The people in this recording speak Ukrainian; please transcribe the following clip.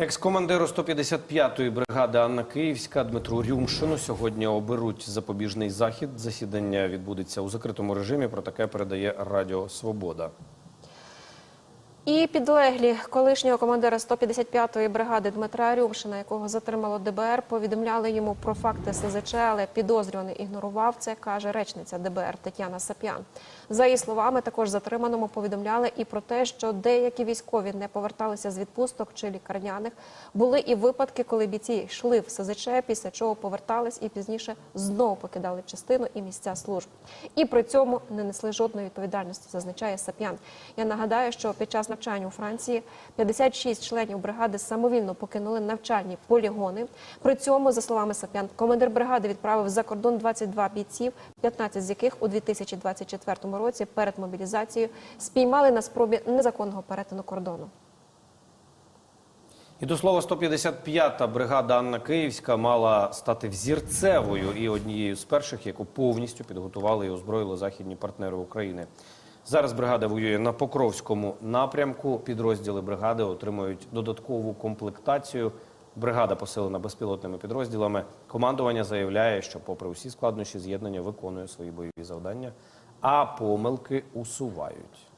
Екс-командиру 155-ї бригади Анна Київська Дмитру Рюмшину сьогодні оберуть запобіжний захід. Засідання відбудеться у закритому режимі. Про таке передає Радіо Свобода. І підлеглі колишнього командира 155-ї бригади Дмитра Рюмшина, якого затримало ДБР, повідомляли йому про факти СЗЧ, але підозрюваний ігнорував це, каже речниця ДБР Тетяна Сап'ян. За її словами, також затриманому повідомляли і про те, що деякі військові не поверталися з відпусток чи лікарняних. Були і випадки, коли бійці йшли в СЗЧ, після чого повертались і пізніше знову покидали частину і місця служб. І при цьому не несли жодної відповідальності, зазначає Сап'ян. Я нагадаю, що під час навчання у Франції 56 членів бригади самовільно покинули навчальні полігони. При цьому, за словами Сап'ян, командир бригади відправив за кордон 22 бійців, 15 з яких у 2024 році перед мобілізацією спіймали на спробі незаконного перетину кордону. І до слова, 155-та бригада Анна Київська мала стати взірцевою і однією з перших, яку повністю підготували і озброїли західні партнери України. Зараз бригада воює на Покровському напрямку. Підрозділи бригади отримують додаткову комплектацію. Бригада посилена безпілотними підрозділами. Командування заявляє, що, попри усі складнощі, з'єднання виконує свої бойові завдання, а помилки усувають.